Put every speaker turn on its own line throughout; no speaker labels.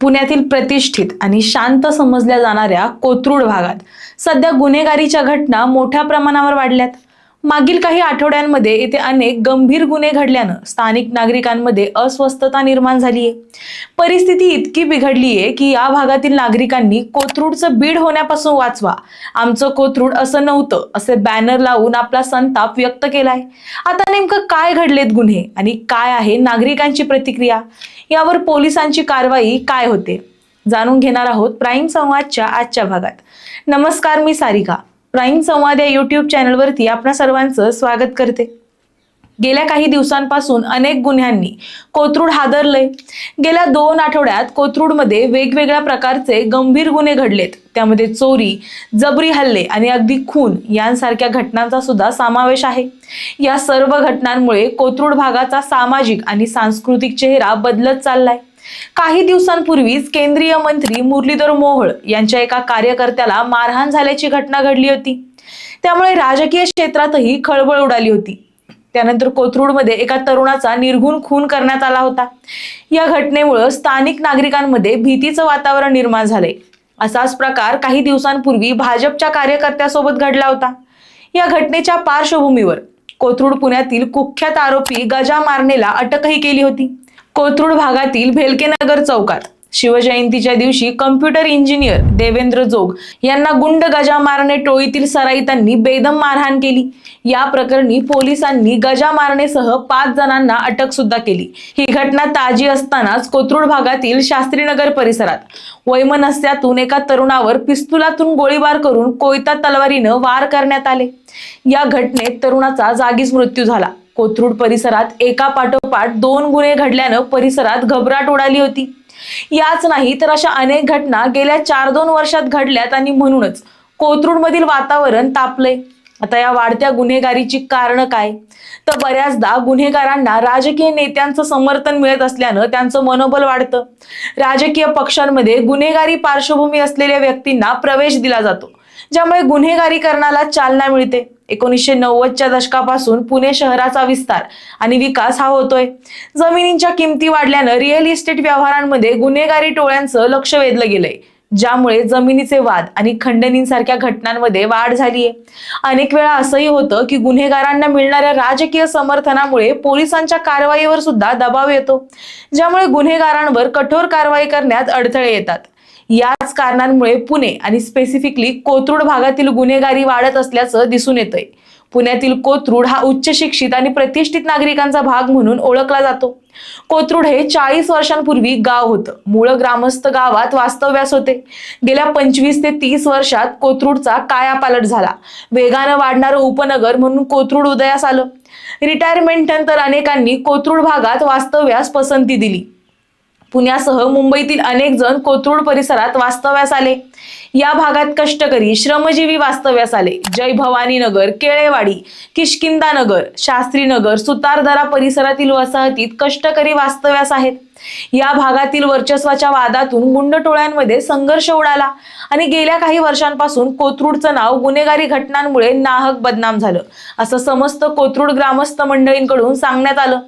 पुण्यातील प्रतिष्ठित आणि शांत समजल्या जाणाऱ्या कोथरूड भागात. सध्या गुन्हेगारीच्या घटना मोठ्या प्रमाणावर वाढल्यात. मागील काही आठवड्यांमध्ये येथे अनेक गंभीर गुन्हे घडल्यानं स्थानिक नागरिकांमध्ये अस्वस्थता निर्माण झाली आहे परिस्थिती इतकी बिघडली आहे की या भागातील नागरिकांनी कोथरूडचं बीड होण्यापासून वाचवा. आमचं कोथरूड असं नव्हतं असे बॅनर लावून आपला संताप व्यक्त केलाय. आता नेमकं काय घडलेत गुन्हे आणि काय आहे नागरिकांची प्रतिक्रिया? यावर पोलिसांची कारवाई काय होते? जाणून घेणार आहोत प्राईम संवादच्या आजच्या भागात. नमस्कार मी सारिका. प्राईम संवाद या युट्यूब चॅनलवरती आपणा सर्वांचं स्वागत करते. गेल्या काही दिवसांपासून अनेक गुन्ह्यांनी कोथरूड हादरलंय. गेल्या दोन आठवड्यात कोथरूडमध्ये वेगवेगळ्या प्रकारचे गंभीर गुन्हे घडलेत. त्यामध्ये चोरी जबरी हल्ले आणि अगदी खून यांसारख्या घटनांचा सुद्धा समावेश आहे. या सर्व घटनांमुळे कोथरूड भागाचा सामाजिक आणि सांस्कृतिक चेहरा बदलत चाललाय. काही दिवसांपूर्वीच केंद्रीय मंत्री मुरलीधर मोहोळ यांच्या एका कार्यकर्त्याला मारहाण झाल्याची घटना घडली होती. त्यामुळे राजकीय क्षेत्रातही खळबळ उडाली होती. त्यानंतर कोथरूडमध्ये एका तरुणाचा निर्घुण खून करण्यात आला होता. या घटनेमुळं स्थानिक नागरिकांमध्ये भीतीचं वातावरण निर्माण झालंय. असाच प्रकार काही दिवसांपूर्वी भाजपच्या कार्यकर्त्यासोबत घडला होता. या घटनेच्या पार्श्वभूमीवर कोथरूड पुण्यातील कुख्यात आरोपी गजा मारनेला अटकही केली होती. कोथरूड भागातील भेलकेनगर चौकात शिवजयंतीच्या दिवशी कम्प्युटर इंजिनियर देवेंद्र जोग यांना गुंड गजा मारणे टोळीतील सराईतांनी बेदम मारहाण केली. या प्रकरणी पोलिसांनी गजा मारणेसह पाच जणांना अटक सुद्धा केली. ही घटना ताजी असतानाच कोथरूड भागातील शास्त्रीनगर परिसरात वैमनस्यातून एका तरुणावर पिस्तुलातून गोळीबार करून कोयता तलवारीनं वार करण्यात आले. या घटनेत तरुणाचा जागीच मृत्यू झाला. कोथरूड परिसरात एका पाठोपाठ दोन गुन्हे घडल्यानं परिसरात घबराट उडाली होती. याच नाही तर अशा अनेक घटना गेल्या चार दोन वर्षात घडल्यात आणि म्हणूनच कोथरूडमधील वातावरण तापलंय. आता या वाढत्या गुन्हेगारीची कारणं काय? तर बऱ्याचदा गुन्हेगारांना राजकीय नेत्यांचं समर्थन मिळत असल्यानं त्यांचं मनोबल वाढतं. राजकीय पक्षांमध्ये गुन्हेगारी पार्श्वभूमी असलेल्या व्यक्तींना प्रवेश दिला जातो. ज्यामुळे गुन्हेगारीकरणाला चालना मिळते. एकोणीसशे नव्वदच्या दशकापासून पुणे शहराचा विस्तार आणि विकास हा होतोय. जमिनींच्या किमती वाढल्यानं रिअल इस्टेट व्यवहारांमध्ये गुन्हेगारी टोळ्यांचं लक्ष वेधलं गेलंय. ज्यामुळे जमिनीचे वाद आणि खंडणींसारख्या घटनांमध्ये वाढ झालीये. अनेक वेळा असंही होतं की गुन्हेगारांना मिळणाऱ्या राजकीय समर्थनामुळे पोलिसांच्या कारवाईवर सुद्धा दबाव येतो. ज्यामुळे गुन्हेगारांवर कठोर कारवाई करण्यात अडथळे येतात. याच कारणांमुळे पुणे आणि स्पेसिफिकली कोथरूड भागातील गुन्हेगारी वाढत असल्याचं दिसून येतंय. पुण्यातील कोथरूड हा उच्च शिक्षित आणि प्रतिष्ठित नागरिकांचा भाग म्हणून ओळखला जातो. कोथरूड हे चाळीस वर्षांपूर्वी गाव होतं. मूळ ग्रामस्थ गावात वास्तव्यास होते. गेल्या पंचवीस ते तीस वर्षात कोथरूडचा कायापालट झाला. वेगानं वाढणारं उपनगर म्हणून कोथरूड उदयास आलं. रिटायरमेंट नंतर अनेकांनी कोथरूड भागात वास्तव्यास पसंती दिली. पुण्यासह मुंबईतील अनेक जण कोथरूड परिसरात वास्तव्यास आले. या भागात कष्टकरी श्रमजीवी वास्तव्यास आले. जय भवानी नगर केळेवाडी किष्किंदा नगर शास्त्री नगर सुतारदरा परिसरातील वसाहतीत कष्टकरी वास्तव्यास आहेत. या भागातील वर्चस्वाच्या वादातून गुंड टोळ्यांमध्ये संघर्ष उडाला आणि गेल्या काही वर्षांपासून कोथरूडचं नाव गुन्हेगारी घटनांमुळे नाहक बदनाम झालं. असं समस्त कोथरूड ग्रामस्थ मंडळींकडून सांगण्यात आलं.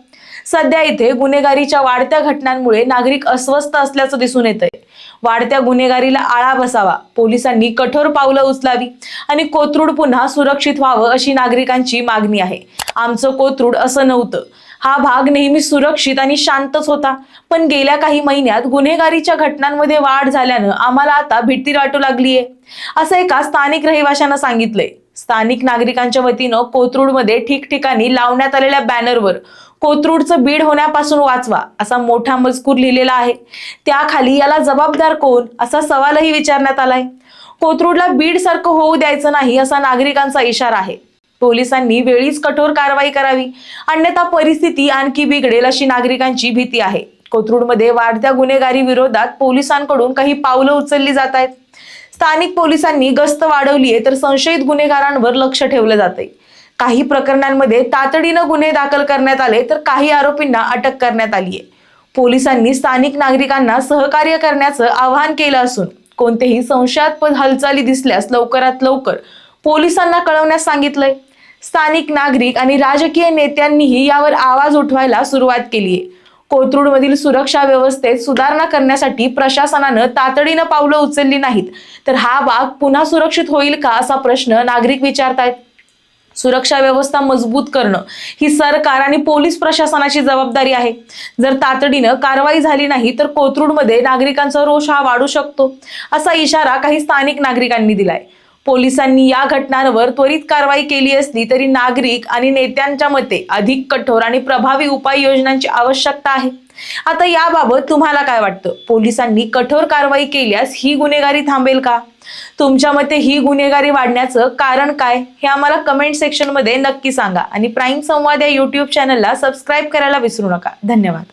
सध्या इथे गुन्हेगारीच्या वाढत्या घटनांमुळे नागरिक अस्वस्थ असल्याचं दिसून येत आहे वाढत्या गुन्हेगारीला आळा बसावा पोलिसांनी कठोर पावलं उचलावी आणि कोथरूड पुन्हा सुरक्षित व्हावं अशी नागरिकांची मागणी आहे. आमचं कोथरूड असं नव्हतं. हा भाग नेहमी सुरक्षित आणि शांतच होता. पण गेल्या काही महिन्यात गुन्हेगारीच्या घटनांमध्ये वाढ झाल्यानं आम्हाला आता भीती वाटू लागलीये. असं एका स्थानिक रहिवाशानं सांगितलंय. स्थानिक नागरिकांच्या वतीनं कोथरूडमध्ये ठिकठिकाणी लावण्यात आलेल्या बॅनरवर कोथरूडचं बीड होण्यापासून वाचवा असा मोठा मजकूर लिहिलेला आहे. त्याखाली याला जबाबदार कोण असा सवालही विचारण्यात आलाय. कोथरूडला बीड सारखं होऊ द्यायचं नाही असा नागरिकांचा इशारा आहे. पोलिसांनी वेळीच कठोर कारवाई करावी. अन्यथा परिस्थिती आणखी बिघडेल अशी नागरिकांची भीती आहे. कोथरूडमध्ये वाढत्या गुन्हेगारी विरोधात पोलिसांकडून काही पावलं उचलली जात आहेत. स्थानिक पोलिसांनी गस्त वाढवली आहे तर संशयित गुन्हेगारांवर लक्ष ठेवलं जाते काही प्रकरणांमध्ये तातडीनं गुन्हे दाखल करण्यात आले तर काही आरोपींना अटक करण्यात आली आहे पोलिसांनी स्थानिक नागरिकांना सहकार्य करण्याचं आवाहन केलं असून कोणतेही संशयास्पद हालचाली दिसल्यास लवकरात लवकर पोलिसांना कळवण्यास सांगितलंय. स्थानिक नागरिक आणि राजकीय नेत्यांनीही यावर आवाज उठवायला सुरुवात केली आहे कोथरूडमधील सुरक्षा व्यवस्थेत सुधारणा करण्यासाठी प्रशासनानं तातडीनं पावलं उचलली नाहीत. तर हा भाग पुन्हा सुरक्षित होईल का असा प्रश्न नागरिक विचारतायत. सुरक्षा व्यवस्था मजबूत करणं ही सरकार आणि पोलीस प्रशासनाची जबाबदारी आहे. जर तातडीनं कारवाई झाली नाही तर कोथरूडमध्ये नागरिकांचा रोष हा वाढू शकतो असा इशारा काही स्थानिक नागरिकांनी दिलाय. पोलिसांनी या घटनांवर त्वरित कारवाई केली असली तरी नागरिक आणि नेत्यांच्या मते अधिक कठोर आणि प्रभावी उपाययोजनांची आवश्यकता आहे. आता याबाबत तुम्हाला काय वाटतं? पोलिसांनी कठोर कारवाई केल्यास ही गुन्हेगारी थांबेल का? तुमच्या मते ही गुन्हेगारी वाढण्याचं कारण काय? हे आम्हाला कमेंट सेक्शनमध्ये नक्की सांगा आणि प्राईम संवाद या युट्यूब चॅनलला सबस्क्राईब करायला विसरू नका. धन्यवाद.